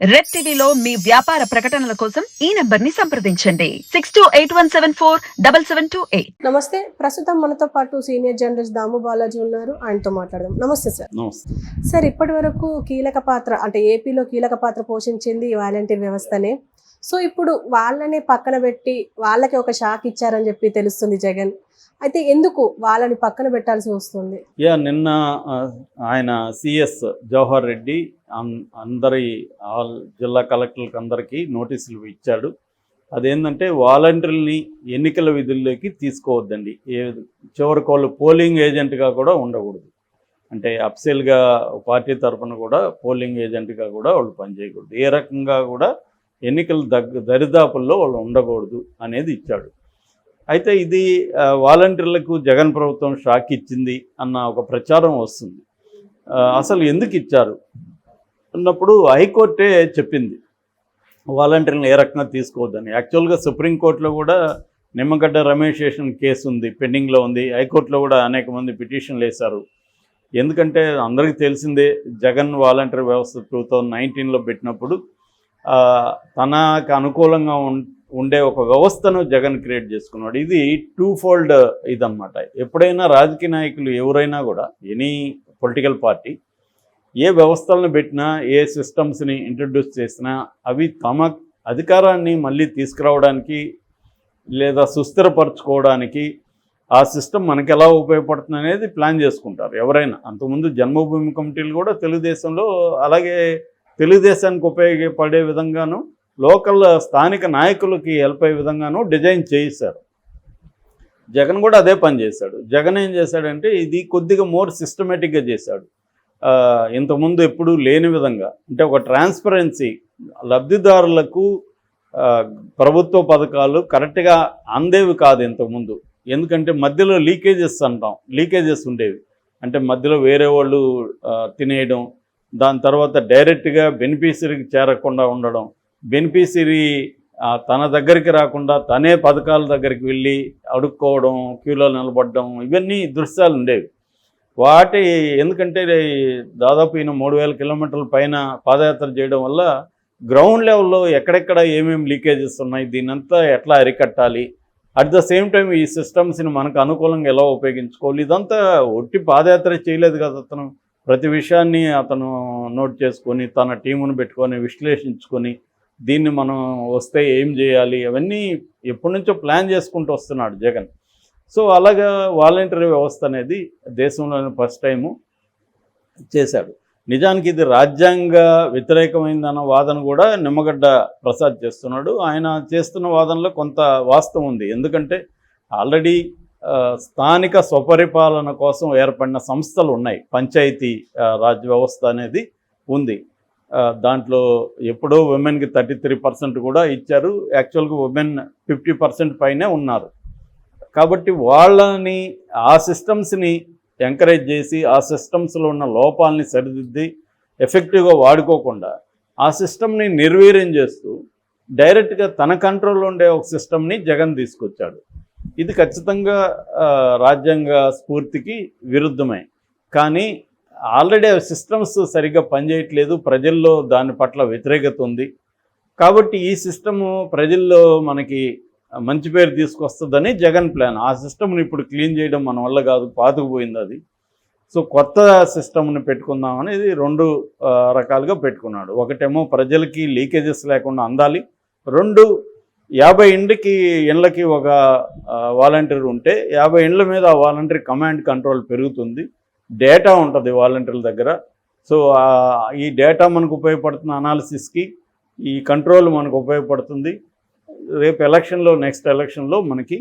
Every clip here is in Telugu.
రెడ్ టీవీలో మీ వ్యాపార ప్రకటనల కోసం ఈ నంబర్ని సంప్రదించండి. Six two eight one seven four double seven two eight. Namaste. ప్రస్తుతం మనతో పాటు సీనియర్ జర్నలిస్ట్ దాము బాలాజీ ఉన్నారు. ఆయనతో మాట్లాడదాం. నమస్తే సార్. నమస్తే. సార్ ఇప్పటి వరకు కీలక పాత్ర అంటే ఏపీలో కీలక పాత్ర పోషించింది ఈ వాలంటీర్ వ్యవస్థనే. సో ఇప్పుడు వాళ్ళనే పక్కన పెట్టి వాళ్ళకి ఒక షాక్ ఇచ్చారని చెప్పి తెలుస్తుంది జగన్. అయితే ఎందుకు వాళ్ళని పక్కన పెట్టాల్సి వస్తుంది? యా నిన్న ఆయన సిఎస్ జవహర్ రెడ్డి అందరి ఆల్ జిల్లా కలెక్టర్లకు అందరికీ నోటీసులు ఇచ్చాడు. అదేంటంటే వాలంటీర్ని ఎన్నికల విధుల్లోకి తీసుకోవద్దండి. ఏ చివరికి వాళ్ళు పోలింగ్ ఏజెంట్గా కూడా ఉండకూడదు. అంటే అప్సెల్గా పార్టీ తరఫున కూడా పోలింగ్ ఏజెంట్గా కూడా వాళ్ళు పనిచేయకూడదు. ఏ రకంగా కూడా ఎన్నికల దగ్గ దరిదాపుల్లో వాళ్ళు ఉండకూడదు అనేది ఇచ్చాడు. అయితే ఇది వాలంటీర్లకు జగన్ ప్రభుత్వం షాక్ ఇచ్చింది అన్న ఒక ప్రచారం వస్తుంది. అసలు ఎందుకు ఇచ్చారు? అన్నప్పుడు హైకోర్టే చెప్పింది వాలంటీర్లను ఏ రకంగా తీసుకోవద్దని. యాక్చువల్గా సుప్రీంకోర్టులో కూడా నిమ్మగడ్డ రమేష్ చేసిన కేసు ఉంది పెండింగ్లో ఉంది. హైకోర్టులో కూడా అనేక మంది పిటిషన్లు వేశారు. ఎందుకంటే అందరికీ తెలిసిందే జగన్ వాలంటీర్ వ్యవస్థ టూ థౌజండ్ నైన్టీన్లో పెట్టినప్పుడు తనకు అనుకూలంగా ఉం- ఉండే ఒక వ్యవస్థను జగన్ క్రియేట్ చేసుకున్నాడు. ఇది టూ ఫోల్డ్ ఇదన్నమాట. ఎప్పుడైనా రాజకీయ నాయకులు ఎవరైనా కూడా ఎనీ పొలిటికల్ పార్టీ ఏ వ్యవస్థలను పెట్టినా ఏ సిస్టమ్స్ని ఇంట్రడ్యూస్ చేసినా అవి తమ అధికారాన్ని మళ్ళీ తీసుకురావడానికి లేదా సుస్థిరపరచుకోవడానికి ఆ సిస్టమ్ మనకి ఎలా ఉపయోగపడుతుంది అనేది ప్లాన్ చేసుకుంటారు. ఎవరైనా అంతకుముందు జన్మభూమి కమిటీలు కూడా తెలుగుదేశంలో అలాగే తెలుగుదేశానికి ఉపయోగపడే విధంగాను లోకల్ స్థానిక నాయకులకి హెల్ప్ అయ్యే విధంగాను డిజైన్ చేయిస్తారు. జగన్ కూడా అదే పని చేశాడు. జగన్ ఏం చేశాడంటే ఇది కొద్దిగా మోర్ సిస్టమేటిక్గా చేశాడు. ఇంతకుముందు ఎప్పుడూ లేని విధంగా. అంటే ఒక ట్రాన్స్పరెన్సీ లబ్ధిదారులకు ప్రభుత్వ పథకాలు కరెక్ట్గా అందేవి కాదు ఇంతకుముందు. ఎందుకంటే మధ్యలో లీకేజెస్ అంటాం. లీకేజెస్ ఉండేవి. అంటే మధ్యలో వేరే వాళ్ళు తినేయడం దాని తర్వాత డైరెక్ట్గా బెనిఫిషరీకి చేరకుండా ఉండడం బెనిఫిషరీ తన దగ్గరికి రాకుండా తనే పథకాల దగ్గరికి వెళ్ళి అడుక్కోవడం క్యూలో నిలబడడం ఇవన్నీ దృశ్యాలు ఉండేవి. వాటి ఎందుకంటే దాదాపు ఈయన మూడు వేల కిలోమీటర్ల పైన పాదయాత్ర చేయడం వల్ల గ్రౌండ్ లెవెల్లో ఎక్కడెక్కడ ఏమేమి లీకేజెస్ ఉన్నాయి దీనంతా ఎట్లా అరికట్టాలి అట్ ద సేమ్ టైం ఈ సిస్టమ్స్ని మనకు అనుకూలంగా ఎలా ఉపయోగించుకోవాలి ఇదంతా ఒట్టి పాదయాత్ర చేయలేదు కదా అతను. ప్రతి విషయాన్ని అతను నోట్ చేసుకొని తన టీమును పెట్టుకొని విశ్లేషించుకొని దీన్ని మనం వస్తే ఏం చేయాలి? అవన్నీ ఎప్పటి నుంచో ప్లాన్ చేసుకుంటూ వస్తున్నాడు జగన్. సో అలాగా వాలంటీర్ వ్యవస్థ అనేది దేశంలోని ఫస్ట్ టైము చేశాడు. నిజానికి ఇది రాజ్యాంగ వ్యతిరేకమైందన్న వాదన కూడా నిమ్మగడ్డ ప్రసాద్ చేస్తున్నాడు. ఆయన చేస్తున్న వాదనలో కొంత వాస్తవం ఉంది. ఎందుకంటే ఆల్రెడీ స్థానిక స్వపరిపాలన కోసం ఏర్పడిన సంస్థలు ఉన్నాయి. పంచాయతీ రాజ్య రాజ్ వ్యవస్థ అనేది ఉంది. దాంట్లో ఎప్పుడో ఉమెన్కి థర్టీ త్రీ పర్సెంట్ కూడా ఇచ్చారు. యాక్చువల్గా ఉమెన్ ఫిఫ్టీ పర్సెంట్ పైనే ఉన్నారు. కాబట్టి వాళ్ళని ఆ సిస్టమ్స్ని ఎంకరేజ్ చేసి ఆ సిస్టమ్స్లో ఉన్న లోపాలని సరిదిద్ది ఎఫెక్టివ్గా వాడుకోకుండా ఆ సిస్టమ్ని నిర్వీర్యం చేస్తూ డైరెక్ట్గా తన కంట్రోల్లో ఉండే ఒక సిస్టమ్ని జగన్ తీసుకొచ్చాడు. ఇది ఖచ్చితంగా రాజ్యాంగ స్ఫూర్తికి విరుద్ధమే. కానీ ఆల్రెడీ ఆ సిస్టమ్స్ సరిగ్గా పనిచేయట్లేదు. ప్రజల్లో దాని పట్ల వ్యతిరేకత ఉంది. కాబట్టి ఈ సిస్టము ప్రజల్లో మనకి మంచి పేరు తీసుకొస్తుందని జగన్ ప్లాన్. ఆ సిస్టమ్ని ఇప్పుడు క్లీన్ చేయడం మన వల్ల కాదు. పాతుకుపోయింది అది. సో కొత్త సిస్టమ్ని పెట్టుకుందాం అనేది రెండు రకాలుగా పెట్టుకున్నాడు. ఒకటేమో ప్రజలకి లీకేజెస్ లేకుండా అందాలి. రెండు యాభై ఇండ్లకి ఇండ్లకి ఒక వాలంటీర్ ఉంటే యాభై ఇండ్ల మీద ఆ వాలంటీర్ కమాండ్ కంట్రోల్ పెరుగుతుంది. డేటా ఉంటుంది వాలంటీర్ల దగ్గర. సో ఈ డేటా మనకు ఉపయోగపడుతున్న అనాలిసిస్కి ఈ కంట్రోల్ మనకు ఉపయోగపడుతుంది. రేపు ఎలక్షన్లో నెక్స్ట్ ఎలక్షన్లో మనకి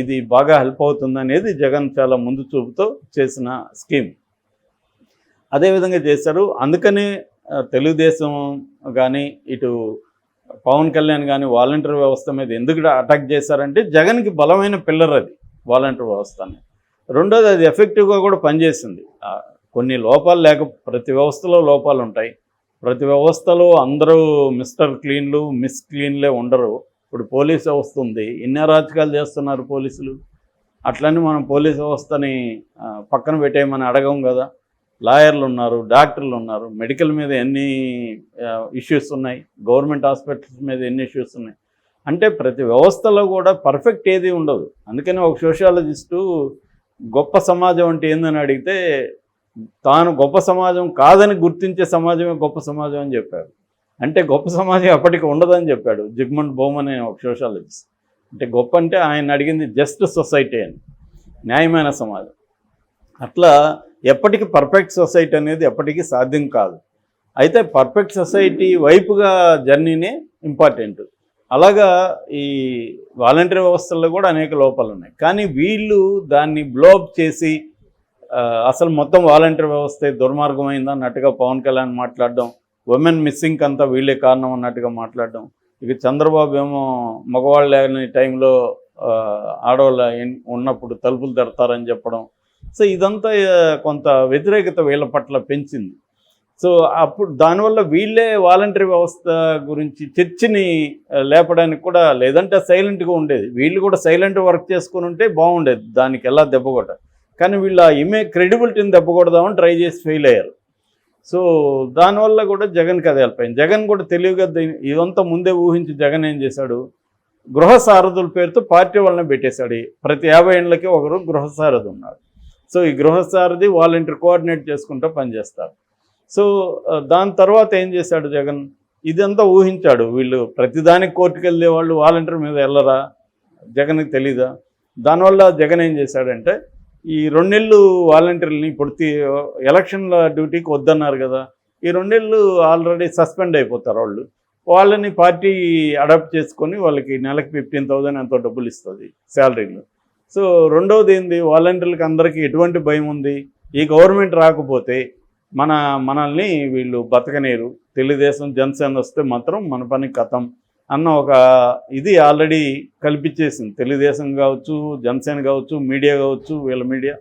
ఇది బాగా హెల్ప్ అవుతుంది అనేది జగన్ చాలా ముందు చూపుతో చేసిన స్కీమ్. అదేవిధంగా చేశారు. అందుకనే తెలుగుదేశం కానీ ఇటు పవన్ కళ్యాణ్ కానీ వాలంటీర్ వ్యవస్థ మీద ఎందుకు అటాక్ చేశారంటే జగన్కి బలమైన పిల్లర్ అది వాలంటీర్ వ్యవస్థ అనేది. రెండోది అది ఎఫెక్టివ్గా కూడా పనిచేసింది కొన్ని లోపాలు లేక ప్రతి వ్యవస్థలో లోపాలు ఉంటాయి. ప్రతి వ్యవస్థలో అందరూ మిస్టర్ క్లీన్లు మిస్ క్లీన్లే ఉండరు. ఇప్పుడు పోలీస్ వ్యవస్థ ఉంది. ఎన్ని అరాచకాలు చేస్తున్నారు పోలీసులు. అట్లని మనం పోలీస్ వ్యవస్థని పక్కన పెట్టేయమని అడగం కదా. లాయర్లు ఉన్నారు డాక్టర్లు ఉన్నారు. మెడికల్ మీద ఎన్ని ఇష్యూస్ ఉన్నాయి? గవర్నమెంట్ హాస్పిటల్స్ మీద ఎన్ని ఇష్యూస్ ఉన్నాయి? అంటే ప్రతి వ్యవస్థలో కూడా పర్ఫెక్ట్ ఏది ఉండదు. అందుకని ఒక సోషాలజిస్టు గొప్ప సమాజం అంటే ఏందని అడిగితే తాను గొప్ప సమాజం కాదని గుర్తించే సమాజమే గొప్ప సమాజం అని చెప్పాడు. అంటే గొప్ప సమాజం అప్పటికి ఉండదని చెప్పాడు జిగ్మండ్ బోమ్ అనే ఒక సోషాలజిస్ట్. అంటే గొప్ప అంటే ఆయన అడిగింది జస్ట్ సొసైటీ అని న్యాయమైన సమాజం. అట్లా ఎప్పటికీ పర్ఫెక్ట్ సొసైటీ అనేది ఎప్పటికీ సాధ్యం కాదు. అయితే పర్ఫెక్ట్ సొసైటీ వైపుగా జర్నీనే ఇంపార్టెంట్. అలాగా ఈ వాలంటీర్ వ్యవస్థల్లో కూడా అనేక లోపాలు ఉన్నాయి కానీ వీళ్ళు దాన్ని బ్లోప్ చేసి అసలు మొత్తం వాలంటీర్ వ్యవస్థ దుర్మార్గమైంది అన్నట్టుగా పవన్ కళ్యాణ్ మాట్లాడడం ఉమెన్ మిస్సింగ్ అంతా వీళ్ళే కారణం అన్నట్టుగా మాట్లాడడం ఇక చంద్రబాబు ఏమో మగవాళ్ళు లేని టైంలో ఆడవాళ్ళ ఉన్నప్పుడు తలుపులు తెరతారని చెప్పడం. సో ఇదంతా కొంత వ్యతిరేకత వీళ్ళ పట్ల పెంచింది. సో అప్పుడు దానివల్ల వీళ్ళే వాలంటరీ వ్యవస్థ గురించి చర్చని లేపడానికి కూడా లేదంటే సైలెంట్గా ఉండేది. వీళ్ళు కూడా సైలెంట్ వర్క్ చేసుకుని ఉంటే బాగుండేది. దానికి ఎలా దెబ్బకొట్ట కానీ వీళ్ళు ఆ ఇమే క్రెడిబిలిటీని దెబ్బకొడదామని ట్రై చేసి ఫెయిల్ అయ్యారు. సో దానివల్ల కూడా జగన్కి అది వెళ్ళిపోయింది. జగన్ కూడా తెలివిగా ఇదంతా ముందే ఊహించి జగన్ ఏం చేశాడు? గృహ సారథుల పేరుతో పార్టీ వాళ్ళని పెట్టేశాడు. ప్రతి యాభై ఏళ్ళకి ఒకరు గృహ సారథి ఉన్నాడు. సో ఈ గృహ సారథి వాలంటీర్ కోఆర్డినేట్ చేసుకుంటూ పనిచేస్తారు. సో దాని తర్వాత ఏం చేశాడు జగన్? ఇదంతా ఊహించాడు. వీళ్ళు ప్రతిదానికి కోర్టుకు వెళ్ళే వాళ్ళు వాలంటీర్ మీద వెళ్ళరా జగన్కి తెలీదా? దానివల్ల జగన్ ఏం చేశాడంటే ఈ రెండేళ్ళు వాలంటీర్లని ఇప్పుడు ఎలక్షన్ల డ్యూటీకి వద్దన్నారు కదా ఈ రెండేళ్ళు ఆల్రెడీ సస్పెండ్ అయిపోతారు వాళ్ళు. వాళ్ళని పార్టీ అడాప్ట్ చేసుకొని వాళ్ళకి నెలకి ఫిఫ్టీన్ థౌజండ్ ఎంతో డబ్బులు ఇస్తుంది శాలరీలు. సో రెండవది ఏంది? వాలంటీర్లకు అందరికీ ఎటువంటి భయం ఉంది? ఈ గవర్నమెంట్ రాకపోతే మన మనల్ని వీళ్ళు బతకనేరు తెలుగుదేశం జనసేన వస్తే మాత్రం మన పని కథం అన్న ఒక ఇది ఆల్రెడీ కల్పించేసింది. తెలుగుదేశం కావచ్చు జనసేన కావచ్చు మీడియా కావచ్చు వీళ్ళ మీడియా.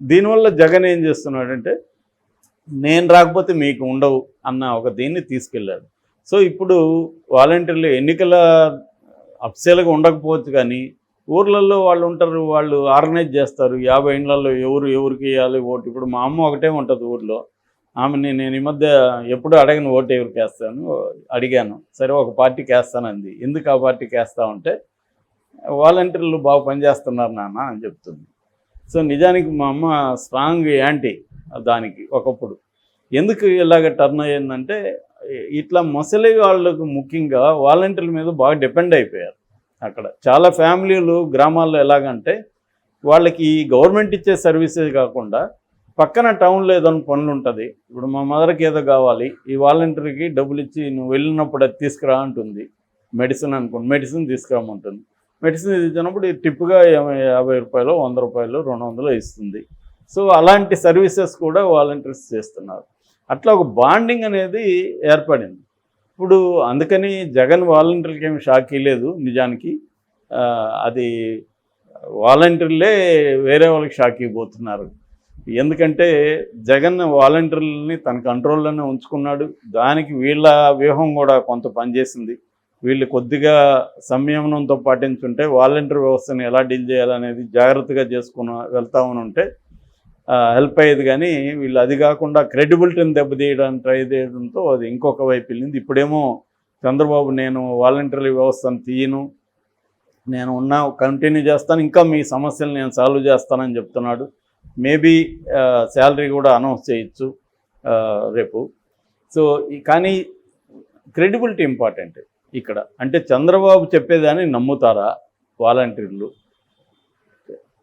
దీనివల్ల జగన్ ఏం చేస్తున్నాడంటే నేను రాకపోతే మీకు ఉండవు అన్న ఒక దీన్ని తీసుకెళ్ళాడు. సో ఇప్పుడు వాలంటీర్లు ఎన్నికల అఫ్సీలుగా ఉండకపోవచ్చు కానీ ఊర్లలో వాళ్ళు ఉంటారు వాళ్ళు ఆర్గనైజ్ చేస్తారు. యాభై ఇండ్లలో ఎవరు ఎవరికి వేయాలి ఓటు? ఇప్పుడు మా అమ్మ ఒకటే ఉంటుంది ఊర్లో. ఆమెని నేను ఈ మధ్య ఎప్పుడు అడగను ఓటు ఎవరికి వేస్తాను? అడిగాను. సరే ఒక పార్టీకి వేస్తానంది ఎందుకు ఆ పార్టీకి వేస్తా ఉంటే వాలంటీర్లు బాగా పనిచేస్తున్నారు నాన్న అని చెప్తుంది. సో నిజానికి మా అమ్మ స్ట్రాంగ్ యాంటీ దానికి ఒకప్పుడు. ఎందుకు ఇలాగ టర్న్ అయ్యిందంటే ఇట్లా ముసలి వాళ్ళకు ముఖ్యంగా వాలంటీర్ల మీద బాగా డిపెండ్ అయిపోయారు. అక్కడ. చాలా ఫ్యామిలీలు గ్రామాల్లో ఎలాగంటే వాళ్ళకి ఈ గవర్నమెంట్ ఇచ్చే సర్వీసెస్ కాకుండా పక్కన టౌన్లో ఏదైనా పనులు ఉంటుంది. ఇప్పుడు మా మదర్కి ఏదో కావాలి ఈ వాలంటీర్కి డబ్బులు ఇచ్చి నువ్వు వెళ్ళినప్పుడు అది తీసుకురా అంటుంది. మెడిసిన్ అనుకోండి మెడిసిన్ తీసుకురామంటుంది మెడిసిన్ ఇచ్చినప్పుడు టిప్గా యాభై యాభై రూపాయలు వంద రూపాయలు రెండు వందలు ఇస్తుంది. సో అలాంటి సర్వీసెస్ కూడా వాలంటీర్స్ చేస్తున్నారు. అట్లా ఒక బాండింగ్ అనేది ఏర్పడింది. ఇప్పుడు అందుకని జగన్ వాలంటీర్లకి ఏమి షాక్ లేదు నిజానికి. అది వాలంటీర్లే వేరే వాళ్ళకి షాక్ ఇవ్వబోతున్నారు ఎందుకంటే జగన్ వాలంటీర్లని తన కంట్రోల్లోనే ఉంచుకున్నాడు. దానికి వీళ్ళ వ్యూహం కూడా కొంత పనిచేసింది. వీళ్ళు కొద్దిగా సంయమనంతో పాటించుంటే వాలంటీర్ వ్యవస్థను ఎలా డీల్ చేయాలనేది జాగ్రత్తగా చేసుకుని వెళ్తామని ఉంటే హెల్ప్ అయ్యేది కానీ వీళ్ళు అది కాకుండా క్రెడిబిలిటీని దెబ్బతీయడం ట్రై చేయడంతో అది ఇంకొక వైపు వెళ్ళింది. ఇప్పుడేమో చంద్రబాబు నేను వాలంటరీ వ్యవస్థను తీయను. నేను ఉన్న కంటిన్యూ చేస్తాను. ఇంకా మీ సమస్యలు నేను సాల్వ్ చేస్తానని చెప్తున్నాడు. మేబీ శాలరీ కూడా అనౌన్స్ చేయొచ్చు రేపు. సో కానీ క్రెడిబిలిటీ ఇంపార్టెంట్ ఇక్కడ అంటే చంద్రబాబు చెప్పేదాన్ని నమ్ముతారా వాలంటీర్లు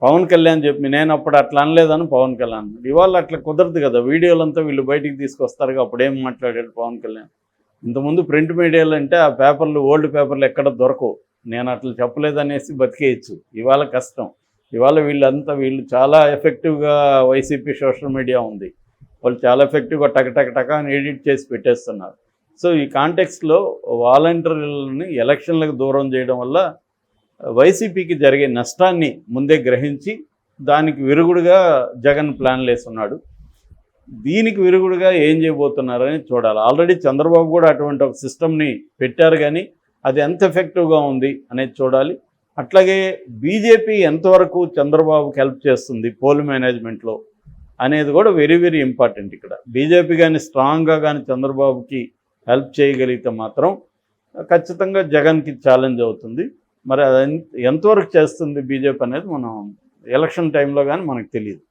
పవన్ కళ్యాణ్ చెప్పి నేను అప్పుడు అట్లా అనలేదని పవన్ కళ్యాణ్. ఇవాళ అట్లా కుదరదు కదా వీడియోలంతా వీళ్ళు బయటికి తీసుకొస్తారు అప్పుడేం మాట్లాడాడు పవన్ కళ్యాణ్? ఇంతకుముందు ప్రింట్ మీడియాలో అంటే ఆ పేపర్లు ఓల్డ్ పేపర్లు ఎక్కడ దొరకవు. నేను అట్లా చెప్పలేదనేసి బతికేయచ్చు. ఇవాళ కష్టం. ఇవాళ వీళ్ళంతా వీళ్ళు చాలా ఎఫెక్టివ్గా వైసీపీ సోషల్ మీడియా ఉంది. వాళ్ళు చాలా ఎఫెక్టివ్గా టక టక టక అని ఎడిట్ చేసి పెట్టేస్తున్నారు. సో ఈ కాంటెక్స్లో వాలంటీర్లని ఎలక్షన్లకు దూరం చేయడం వల్ల వైసీపీకి జరిగే నష్టాన్ని ముందే గ్రహించి దానికి విరుగుడుగా జగన్ ప్లాన్లు వేస్తున్నాడు దీనికి విరుగుడుగా ఏం చేయబోతున్నారని చూడాలి. ఆల్రెడీ చంద్రబాబు కూడా అటువంటి ఒక సిస్టమ్ని పెట్టారు కానీ అది ఎంత ఎఫెక్టివ్గా ఉంది అనేది చూడాలి. అట్లాగే బీజేపీ ఎంతవరకు చంద్రబాబుకి హెల్ప్ చేస్తుంది పోల్ మేనేజ్మెంట్లో అనేది కూడా వెరీ వెరీ ఇంపార్టెంట్ ఇక్కడ. బీజేపీ కానీ స్ట్రాంగ్గా కానీ చంద్రబాబుకి హెల్ప్ చేయగలిగితే మాత్రం ఖచ్చితంగా జగన్కి ఛాలెంజ్ అవుతుంది. మరి అది ఎంత- ఎంతవరకు చేస్తుంది బీజేపీ అనేది మనం ఎలక్షన్ టైంలో కానీ మనకు తెలియదు.